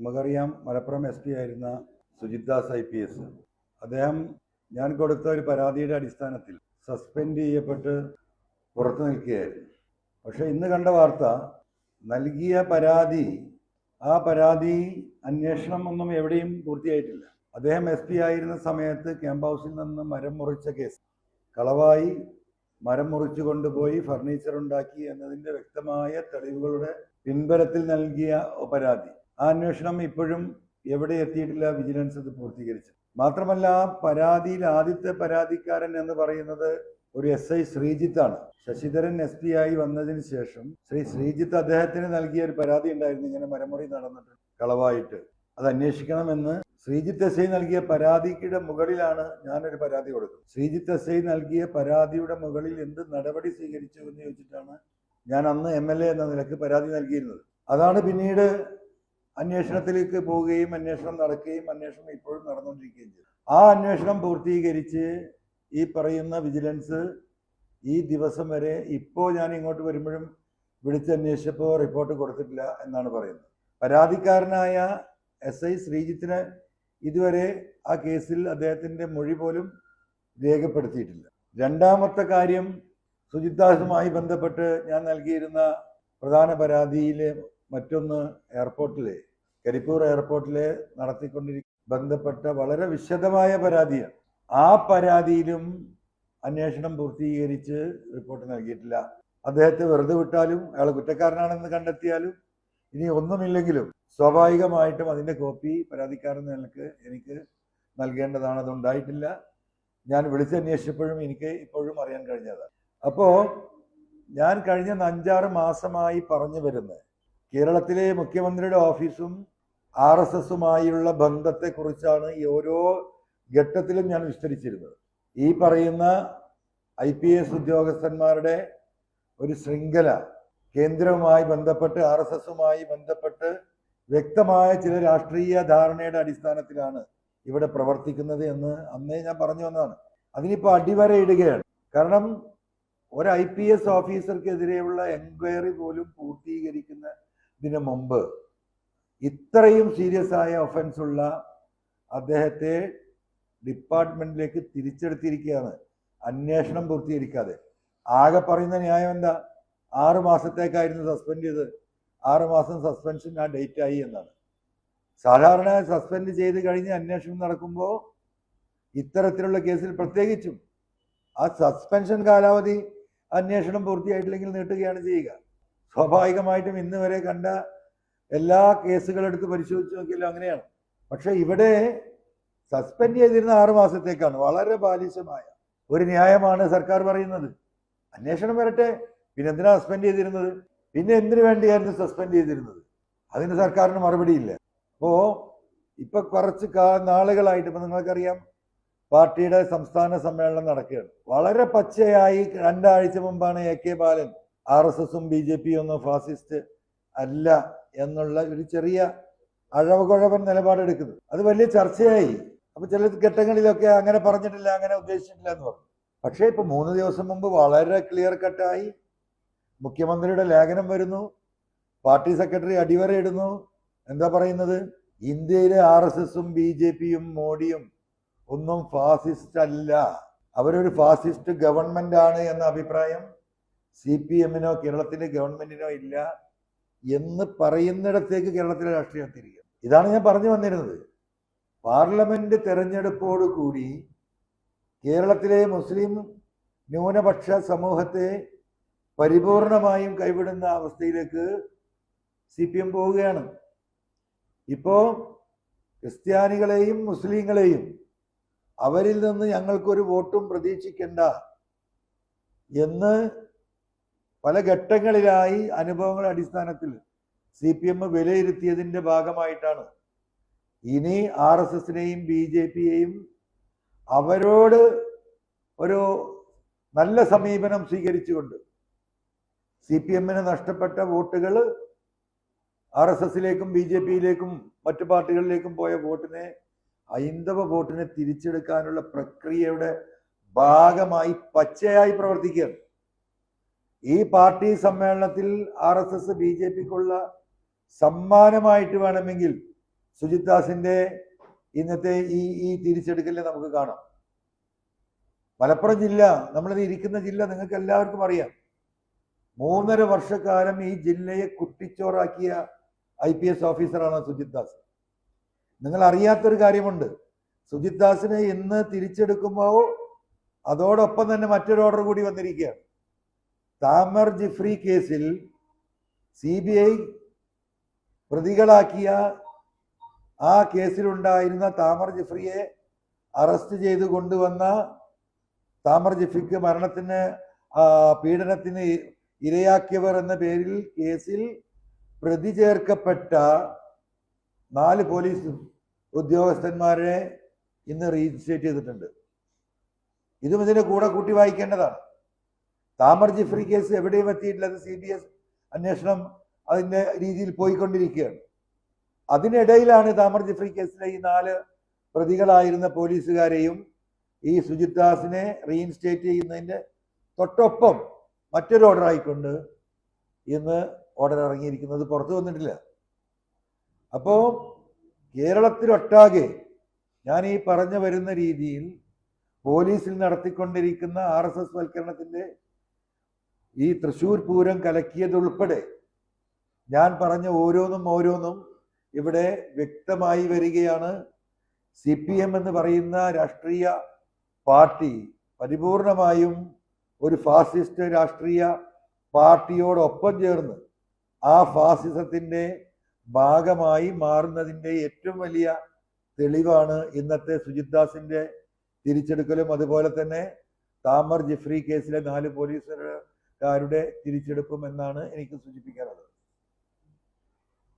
നമുക്കറിയാം Malappuram S P ആയിരുന്ന Sujith Das I P S അദ്ദേഹം ഞാൻ കൊടുത്ത ഒരു പരാതിയുടെ അടിസ്ഥാനത്തിൽ സസ്പെൻഡ് ചെയ്യപ്പെട്ട് പുറത്തു നിൽക്കുകയായിരുന്നു. പക്ഷേ ഇന്ന് കണ്ട വാർത്ത നൽകിയ പരാതി ആ പരാതി അന്വേഷണം ഒന്നും എവിടെയും പൂർത്തിയായിട്ടില്ല. അദ്ദേഹം എസ് പി ആയിരുന്ന സമയത്ത് ക്യാമ്പ് ഹൗസിൽ നിന്ന് മരം മുറിച്ച കേസ്. കളവായി മരം മുറിച്ചു കൊണ്ടുപോയി ഫർണിച്ചർ ഉണ്ടാക്കി എന്നതിന്റെ വ്യക്തമായ തെളിവുകളുടെ പിൻബലത്തിൽ നൽകിയ പരാതി. ആ അന്വേഷണം ഇപ്പോഴും എവിടെ എത്തിയിട്ടില്ല വിജിലൻസ് അത് പൂർത്തീകരിച്ചു. മാത്രമല്ല പരാതിയിൽ ആദ്യത്തെ പരാതിക്കാരൻ എന്ന് പറയുന്നത് ഒരു എസ് ഐ ശ്രീജിത്താണ്. ശശിധരൻ എസ് പി ആയി വന്നതിന് ശേഷം ശ്രീ ശ്രീജിത്ത് അദ്ദേഹത്തിന് നൽകിയ ഒരു പരാതി ഉണ്ടായിരുന്നു. ഇങ്ങനെ മരമുറി നടന്നിട്ട് കളവായിട്ട്. അത് അന്വേഷിക്കണമെന്ന് ശ്രീജിത്ത് എസ് ഐ നൽകിയ പരാതിക്കിടെ മുകളിലാണ് ഞാനൊരു പരാതി കൊടുത്തത്. ശ്രീജിത്ത് എസ് ഐ നൽകിയ പരാതിയുടെ മുകളിൽ എന്ത് നടപടി സ്വീകരിച്ചു എന്ന് ചോദിച്ചിട്ടാണ് ഞാൻ അന്ന് എം എൽ എ എന്ന നിലയ്ക്ക് പരാതി നൽകിയിരുന്നത്. അതാണ് പിന്നീട് അന്വേഷണത്തിലേക്ക് പോവുകയും അന്വേഷണം നടക്കുകയും അന്വേഷണം ഇപ്പോഴും നടന്നുകൊണ്ടിരിക്കുകയും ചെയ്തു. ആ അന്വേഷണം പൂർത്തീകരിച്ച് ഈ പറയുന്ന വിജിലൻസ് ഈ ദിവസം വരെ ഇപ്പോൾ ഞാൻ ഇങ്ങോട്ട് വരുമ്പോഴും വിളിച്ചന്വേഷിച്ചപ്പോൾ റിപ്പോർട്ട് കൊടുത്തിട്ടില്ല എന്നാണ് പറയുന്നത്. പരാതിക്കാരനായ എസ് ഐ ശ്രീജിത്തിന് ഇതുവരെ ആ കേസിൽ അദ്ദേഹത്തിന്റെ മൊഴി പോലും രേഖപ്പെടുത്തിയിട്ടില്ല. രണ്ടാമത്തെ കാര്യം സുജിത്ദാസുമായി ബന്ധപ്പെട്ട് ഞാൻ നൽകിയിരുന്ന പ്രധാന പരാതിയിൽ മറ്റൊന്ന് എയർപോർട്ടിലെ കരിപ്പൂർ എയർപോർട്ടിലെ നടത്തിക്കൊണ്ടിരിക്കുന്ന ബന്ധപ്പെട്ട വളരെ വിശദമായ പരാതിയാണ്. ആ പരാതിയിലും അന്വേഷണം പൂർത്തീകരിച്ച് റിപ്പോർട്ട് നൽകിയിട്ടില്ല. അദ്ദേഹത്തെ വെറുതെ വിട്ടാലും അയാൾ കുറ്റക്കാരനാണെന്ന് കണ്ടെത്തിയാലും ഇനി ഒന്നുമില്ലെങ്കിലും സ്വാഭാവികമായിട്ടും അതിന്റെ കോപ്പി പരാതിക്കാരൻ നിലയ്ക്ക് എനിക്ക് നൽകേണ്ടതാണ്. അതുണ്ടായിട്ടില്ല. ഞാൻ വിളിച്ചന്വേഷിച്ചപ്പോഴും എനിക്ക് ഇപ്പോഴും അറിയാൻ കഴിഞ്ഞതാണ്. അപ്പോൾ ഞാൻ കഴിഞ്ഞ അഞ്ചാറ് മാസമായി പറഞ്ഞു വരുന്നത് കേരളത്തിലെ മുഖ്യമന്ത്രിയുടെ ഓഫീസും ആർ എസ് എസുമായുള്ള ബന്ധത്തെക്കുറിച്ചാണ് ഈ ഓരോ ഘട്ടത്തിലും ഞാൻ വിസ്തരിച്ചിരുന്നത്. ഈ പറയുന്ന ഐ പി എസ് ഉദ്യോഗസ്ഥന്മാരുടെ ഒരു ശൃംഖല കേന്ദ്രവുമായി ബന്ധപ്പെട്ട് ആർ എസ് എസുമായി ബന്ധപ്പെട്ട് വ്യക്തമായ ചില രാഷ്ട്രീയ ധാരണയുടെ അടിസ്ഥാനത്തിലാണ് ഇവിടെ പ്രവർത്തിക്കുന്നത് എന്ന് അന്നേ ഞാൻ പറഞ്ഞു വന്നതാണ്. അതിനിപ്പോൾ അടിവരയിടുകയാണ്. കാരണം ഒരു ഐ പി എസ് ഓഫീസർക്കെതിരെയുള്ള എൻക്വയറി പോലും പൂർത്തീകരിക്കുന്നതിന് മുമ്പ് ഇത്രയും സീരിയസ് ആയ ഒഫൻസ് ഉള്ള അദ്ദേഹത്തെ ഡിപ്പാർട്ട്മെന്റിലേക്ക് തിരിച്ചെടുത്തിരിക്കുകയാണ്. അന്വേഷണം പൂർത്തീകരിക്കാതെ. ആകെ പറയുന്ന ന്യായം എന്താ? ആറ് മാസത്തേക്കായിരുന്നു സസ്പെൻഡ് ചെയ്ത് ആറ് മാസം സസ്പെൻഷൻ ആ ഡേറ്റ് ആയി എന്നാണ്. സാധാരണ സസ്പെൻഡ് ചെയ്ത് കഴിഞ്ഞ് അന്വേഷണം നടക്കുമ്പോൾ ഇത്തരത്തിലുള്ള കേസിൽ പ്രത്യേകിച്ചും ആ സസ്പെൻഷൻ കാലാവധി അന്വേഷണം പൂർത്തിയായിട്ടില്ലെങ്കിൽ നീട്ടുകയാണ് ചെയ്യുക. സ്വാഭാവികമായിട്ടും ഇന്ന് വരെ കണ്ട എല്ലാ കേസുകളെടുത്ത് പരിശോധിച്ച് നോക്കിയാലും അങ്ങനെയാണ്. പക്ഷെ ഇവിടെ സസ്പെൻഡ് ചെയ്തിരുന്ന ആറു മാസത്തേക്കാണ്. വളരെ ബാലിശമായ ഒരു ന്യായമാണ് സർക്കാർ പറയുന്നത്. അന്വേഷണം വരട്ടെ. പിന്നെ എന്തിനാ സസ്പെൻഡ് ചെയ്തിരുന്നത്? പിന്നെ എന്തിനു വേണ്ടിയായിരുന്നു സസ്പെൻഡ് ചെയ്തിരുന്നത്? അതിന് സർക്കാരിന് മറുപടിയില്ല. അപ്പോ ഇപ്പൊ കുറച്ച് കാ നാളുകളായിട്ട് ഇപ്പൊ നിങ്ങൾക്കറിയാം പാർട്ടിയുടെ സംസ്ഥാന സമ്മേളനം നടക്കുകയാണ്. വളരെ പച്ചയായി രണ്ടാഴ്ച മുമ്പാണ് A K Balan R S എസും ബി ജെ പിയും ഒന്നും ഫാസിസ്റ്റ് അല്ല എന്നുള്ള ഒരു ചെറിയ അഴവകുഴവൻ നിലപാടെടുക്കുന്നത് അത് വലിയ ചർച്ചയായി. അപ്പൊ ചില ഘട്ടങ്ങളിലൊക്കെ അങ്ങനെ പറഞ്ഞിട്ടില്ല അങ്ങനെ ഉദ്ദേശിച്ചിട്ടില്ല എന്ന് പറഞ്ഞു. പക്ഷേ ഇപ്പൊ മൂന്ന് ദിവസം മുമ്പ് വളരെ ക്ലിയർ കട്ടായി മുഖ്യമന്ത്രിയുടെ ലേഖനം വരുന്നു. പാർട്ടി സെക്രട്ടറി അടിവരയിടുന്നു എന്താ പറയുന്നത്? ഇന്ത്യയിലെ ആർ എസ് എസും ബി ജെ പിയും മോഡിയും ഒന്നും ഫാസിസ്റ്റ് അല്ല. അവരൊരു ഫാസിസ്റ്റ് ഗവൺമെന്റ് ആണ് എന്ന അഭിപ്രായം സി പി എമ്മിനോ കേരളത്തിന്റെ ഗവൺമെന്റിനോ ഇല്ല എന്ന് പറയുന്നിടത്തേക്ക് കേരളത്തിലെ രാഷ്ട്രീയം എത്തിയിരിക്കുക ഇതാണ് ഞാൻ പറഞ്ഞു വന്നിരുന്നത്. പാർലമെന്റ് തെരഞ്ഞെടുപ്പോട് കൂടി കേരളത്തിലെ മുസ്ലിം ന്യൂനപക്ഷ സമൂഹത്തെ പരിപൂർണമായും കൈവിടുന്ന അവസ്ഥയിലേക്ക് സി പി എം പോവുകയാണ്. ഇപ്പോ ക്രിസ്ത്യാനികളെയും മുസ്ലിങ്ങളെയും അവരിൽ നിന്ന് ഞങ്ങൾക്കൊരു വോട്ടും പ്രതീക്ഷിക്കേണ്ട എന്ന് പല ഘട്ടങ്ങളിലായി അനുഭവങ്ങളുടെ അടിസ്ഥാനത്തിൽ സി പി എം വിലയിരുത്തിയതിന്റെ ഭാഗമായിട്ടാണ്. ഇനി ആർ എസ് എസിനെയും ബി ജെ പിയെയും അവരോട് ഒരു നല്ല സമീപനം സ്വീകരിച്ചുകൊണ്ട് സി പി എമ്മിന് നഷ്ടപ്പെട്ട വോട്ടുകൾ ആർ എസ് എസിലേക്കും ബി ജെ പിയിലേക്കും മറ്റു പാർട്ടികളിലേക്കും പോയ വോട്ടിനെ ഹൈന്ദവ വോട്ടിനെ തിരിച്ചെടുക്കാനുള്ള പ്രക്രിയയുടെ ഭാഗമായി പച്ചയായി പ്രവർത്തിക്കുകയാണ്. ഈ പാർട്ടി സമ്മേളനത്തിൽ R S S B J പിക്കുള്ള സമ്മാനമായിട്ട് വേണമെങ്കിൽ സുജിത് ദാസിന്റെ ഇന്നത്തെ ഈ ഈ തിരിച്ചെടുക്കലിനെ നമുക്ക് കാണാം. മലപ്പുറം ജില്ല നമ്മളിത് ഇരിക്കുന്ന ജില്ല നിങ്ങൾക്ക് എല്ലാവർക്കും അറിയാം. മൂന്നര വർഷക്കാലം ഈ ജില്ലയെ കുട്ടിച്ചോറാക്കിയ ഐ പി എസ് ഓഫീസറാണ് സുജിത് ദാസ് നിങ്ങൾ അറിയാത്തൊരു കാര്യമുണ്ട്. സുജിത് ദാസിനെ ഇന്ന് തിരിച്ചെടുക്കുമ്പോൾ അതോടൊപ്പം തന്നെ മറ്റൊരു ഓർഡർ കൂടി വന്നിരിക്കുകയാണ്. താമർ ജിഫ്രി കേസിൽ സി ബി ഐ പ്രതികളാക്കിയ ആ കേസിലുണ്ടായിരുന്ന താമർ ജിഫ്രിയെ അറസ്റ്റ് ചെയ്ത് കൊണ്ടുവന്ന താമർ ജിഫ്രിക്ക് മരണത്തിന് പീഡനത്തിന് ഇരയാക്കിയവർ എന്ന പേരിൽ കേസിൽ പ്രതി ചേർക്കപ്പെട്ട നാല് പോലീസ് ഉദ്യോഗസ്ഥന്മാരെ ഇന്ന് റീജിസ്ട്രേറ്റ് ചെയ്തിട്ടുണ്ട്. ഇതും ഇതിന്റെ കൂടെ കൂട്ടി വായിക്കേണ്ടതാണ്. താമർ ജിഫ്രി കേസ് എവിടെയും എത്തിയിട്ടില്ല. അത് സി ബി എസ് അന്വേഷണം അതിന്റെ രീതിയിൽ പോയിക്കൊണ്ടിരിക്കുകയാണ്. അതിനിടയിലാണ് താമർ ജിഫ്രി കേസിലെ ഈ നാല് പ്രതികളായിരുന്ന പോലീസുകാരെയും ഈ സുജിത് ദാസിനെ റീഇൻസ്റ്റേറ്റ് ചെയ്യുന്നതിന്റെ തൊട്ടൊപ്പം മറ്റൊരു ഓർഡർ ആയിക്കൊണ്ട് ഇന്ന് ഓർഡർ ഇറങ്ങിയിരിക്കുന്നത് പുറത്തു വന്നിട്ടില്ല. അപ്പോ കേരളത്തിലൊട്ടാകെ ഞാൻ ഈ പറഞ്ഞു വരുന്ന രീതിയിൽ പോലീസിൽ നടത്തിക്കൊണ്ടിരിക്കുന്ന ആർ എസ് എസ് വൽക്കരണത്തിന്റെ ഈ തൃശ്ശൂർ പൂരം കലക്കിയതുൾപ്പെടെ ഞാൻ പറഞ്ഞ ഓരോന്നും ഓരോന്നും ഇവിടെ വ്യക്തമായി വരികയാണ്. സി പി എം എന്ന് പറയുന്ന രാഷ്ട്രീയ പാർട്ടി പരിപൂർണമായും ഒരു ഫാസിസ്റ്റ് രാഷ്ട്രീയ പാർട്ടിയോടൊപ്പം ചേർന്ന് ആ ഫാസിസത്തിന്റെ ഭാഗമായി മാറുന്നതിന്റെ ഏറ്റവും വലിയ തെളിവാണ് ഇന്നത്തെ സുജിത് ദാസിന്റെ തിരിച്ചെടുക്കലും. അതുപോലെ തന്നെ താമർ ജിഫ്രി കേസിലെ നാല് പോലീസുകാരുടെ തിരിച്ചെടുപ്പും എന്നാണ് എനിക്ക് സൂചിപ്പിക്കാനുള്ളത്.